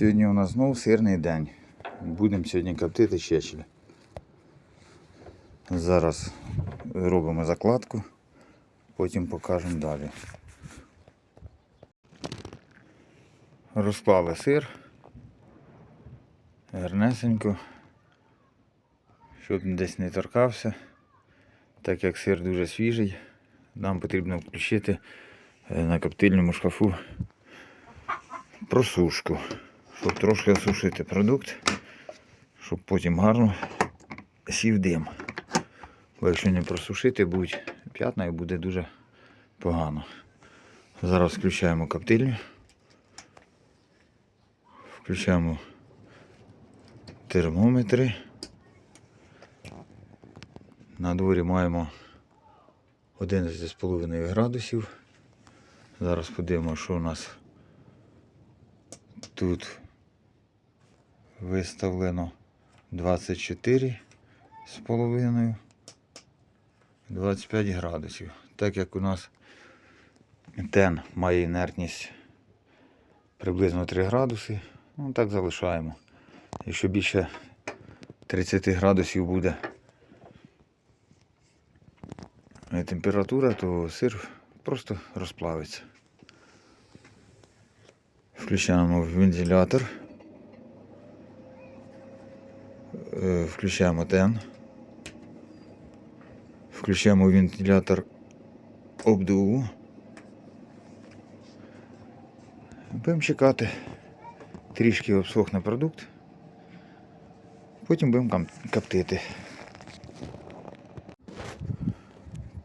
Сьогодні у нас знову сирний день. Будемо сьогодні коптити щечель. Зараз робимо закладку, потім покажемо далі. Розклали сир. Гарнесенько. Щоб десь не торкався. Так як сир дуже свіжий, нам потрібно включити е, на коптильному шкафу просушку, щоб трошки осушити продукт, щоб потім гарно сів дим. Бо якщо не просушити, будуть п'ятна і буде дуже погано. Зараз включаємо коптильню. Включаємо термометри. На дворі маємо 11,5 градусів. Зараз подивимося, що у нас тут виставлено 24 з половиною 25 градусів. Так як у нас тен має інертність приблизно 3 градуси, ну так залишаємо. Якщо більше 30 градусів буде температура, то сир просто розплавиться. Включаємо вентилятор. Е, Включаємо тен. Включаємо вентилятор обдуву. Будемо чекати. Трішки обсохне продукт. Потім будемо коптити.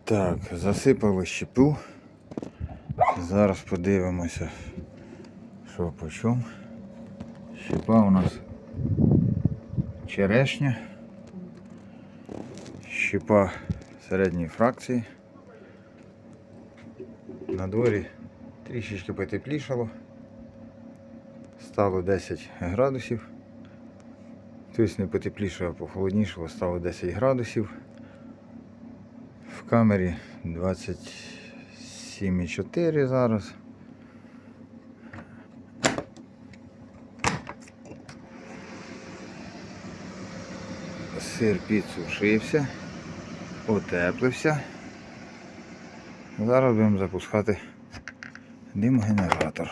Так, засипали щепу. Зараз подивимося, що по чому. Щепа у нас черешня. Щепа середньої фракції. На дворі трішечки потеплішало. Стало 10 градусів. Тобто не потеплішало, а похолоднішало, стало 10 градусів. В камері 27,4 зараз. Сир підсушився, утеплився. Зараз будемо запускати димогенератор.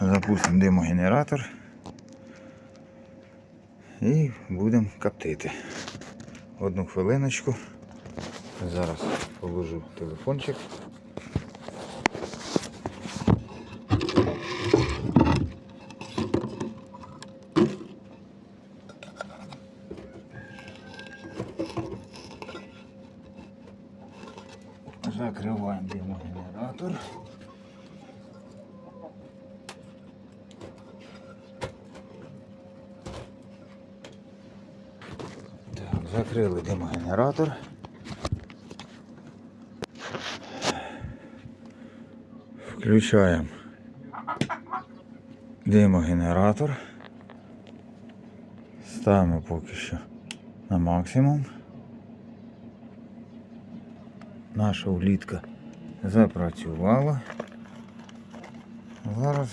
Запустимо димогенератор і будемо коптити. Одну хвилиночку. Зараз положу телефончик. Закриваємо димогенератор. Так, закрили димогенератор. Включаємо димогенератор. Ставимо поки що на максимум. Наша улітка запрацювала. Зараз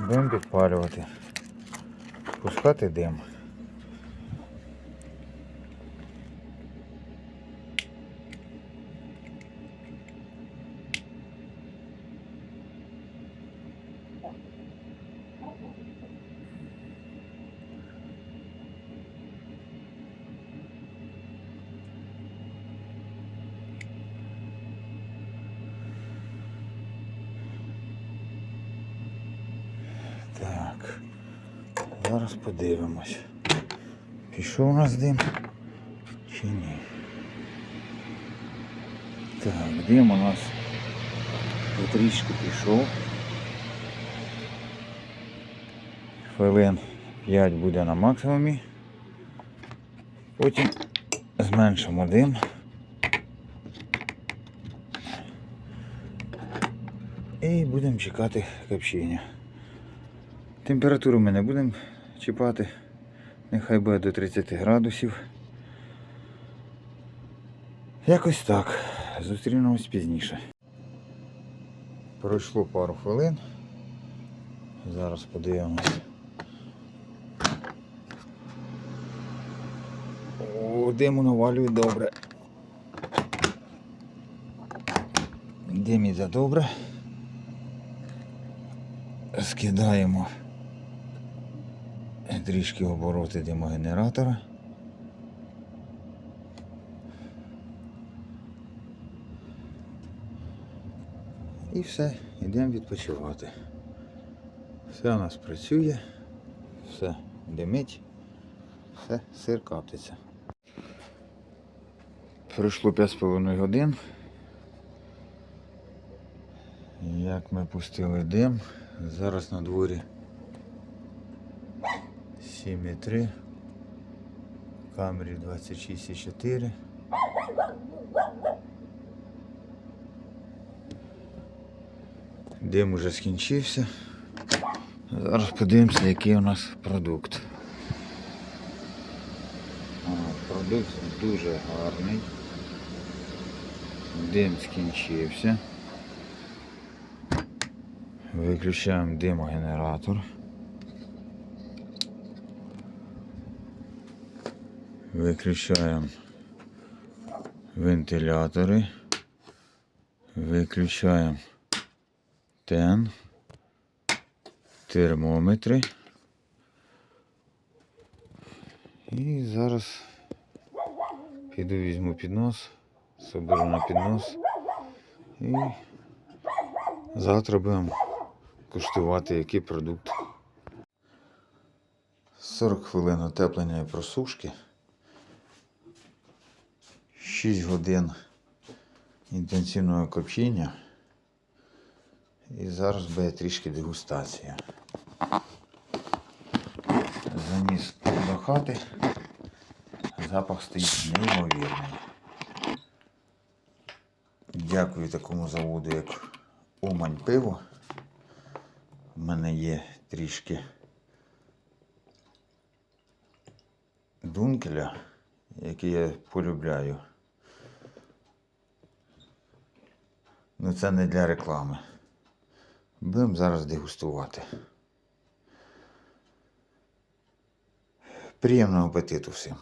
будемо підпалювати, пускати дим. Так. Зараз подивимось. Пішов у нас дим чи ні? Так, дим у нас потрішки пішов. Хвилин 5 буде на максимумі. Потім зменшимо дим. І будемо чекати копчення. Температуру ми не будемо чіпати. Нехай буде до 30 градусів. Якось так. Зустрінемось пізніше. Пройшло пару хвилин. Зараз подивимось. О, диму навалює добре. Дим іде добре. Скидаємо трішки обороти димогенератора. І все, йдемо відпочивати. Все у нас працює, все димить, все, сир коптиться. Пройшло 5,5 годин. Як ми пустили дим, зараз на дворі 7,3, в камері 26,4. Дим уже скінчився. Зараз подивимося, який у нас продукт. Продукт дуже гарний. Дим скінчився. Виключаємо димогенератор. Виключаємо вентилятори. Виключаємо тен, термометри. І зараз піду візьму піднос, соберу на піднос і завтра будемо куштувати який продукт. 40 хвилин утеплення і просушки. 6 годин інтенсивного копчення. І зараз буде трішки дегустація. Заніс до хати. Запах стоїть неймовірний. Дякую такому заводу, як Умань пиво. У мене є трішки дункеля, який я полюбляю. Ну це не для реклами. Будемо зараз дегустувати. Приємного апетиту всім.